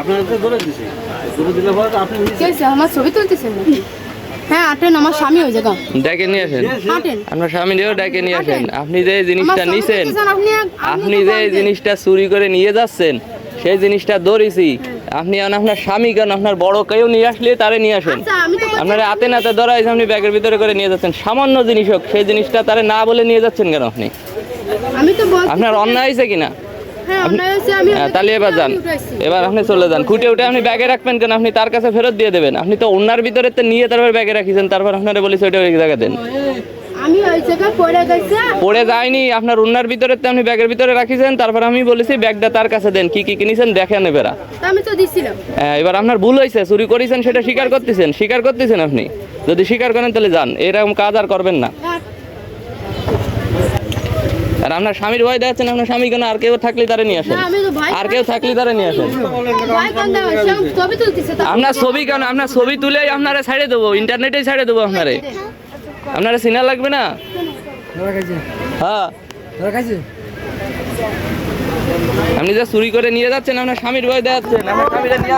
আপনার তো ধরে দিছে। ধরে দিলে পরে আপনি কে হয়েছে? আমার ছবি তুলতেছেন নাকি? হ্যাঁ আটেন আমার স্বামী ওই জায়গা ডেকে নিয়ে আসেন। আপনার স্বামীকেও ডেকে নিয়ে আসেন। আপনি যে জিনিসটা নিছেন আপনি আপনি যে জিনিসটা চুরি করে নিয়ে যাচ্ছেন সেই জিনিসটা ধরেছি। আপনি এখন আপনার স্বামী কেন? আপনার বড় কেউ নিয়ে আসলে তারে নিয়ে আসেন। আচ্ছা আপনার হাতে নাতে ধরা হয়েছে আপনি ব্যাগের ভিতরে করে নিয়ে যাচ্ছেন। সামান্য জিনিস হোক সেই জিনিসটা তারে না বলে নিয়ে যাচ্ছেন কেন আপনি? আমি তো বলছি আপনার অন্যায় হয়েছে কিনা? হ্যাঁ আমি হ্যাঁ, তাহলে এবার যান। এবার আপনি চলে যান। খুঁটে উঠে আপনি ব্যাগে রাখবেন কেন? আপনি তার কাছে ফেরত দিয়ে দেবেন। আপনি তো অন্যার ভিতরে তো নিয়ে তারপর ব্যাগে রাখিছেন। তারপর আপনারা বলিস ওইটা ওই জায়গা দেন। আমি ওই পড়ে গেছে। পড়ে যায়নি। আপনার উন্নার ভিতরে আপনি ব্যাগের ভিতরে রাখিছেন। তারপর আমি বলেছি ব্যাগটা তার কাছে দেন। কি কি কিনেছেন দেখেন এবার। তা আমি তো দিছিলাম। হ্যাঁ, এবার আপনার ভুল হয়েছে চুরি করেছেন সেটা স্বীকার করতেছেন। স্বীকার করতেছেন আপনি? যদি স্বীকার করেন তাহলে যান। এরকম কাজ আর করবেন না। হ্যাঁ, আপনার স্বামীর ভয় দেখাচ্ছেন আপনার স্বামী কেন আর কেউ থাকলে তারা নিয়ে আসেন? আর কেউ থাকলে তারা নিয়ে আসেন? আপনার ছবি কেন আপনার ছবি তুলে আপনারা ছাড়ে দেবো ইন্টারনেটে ছাড়ে দেবো আপনারে। আপনারা সিনা লাগবে না? হ্যাঁ। আপনি যা চুরি করে নিয়ে যাচ্ছেন আপনার স্বামীর ভয় দেখাচ্ছেন আপনার স্বামীরা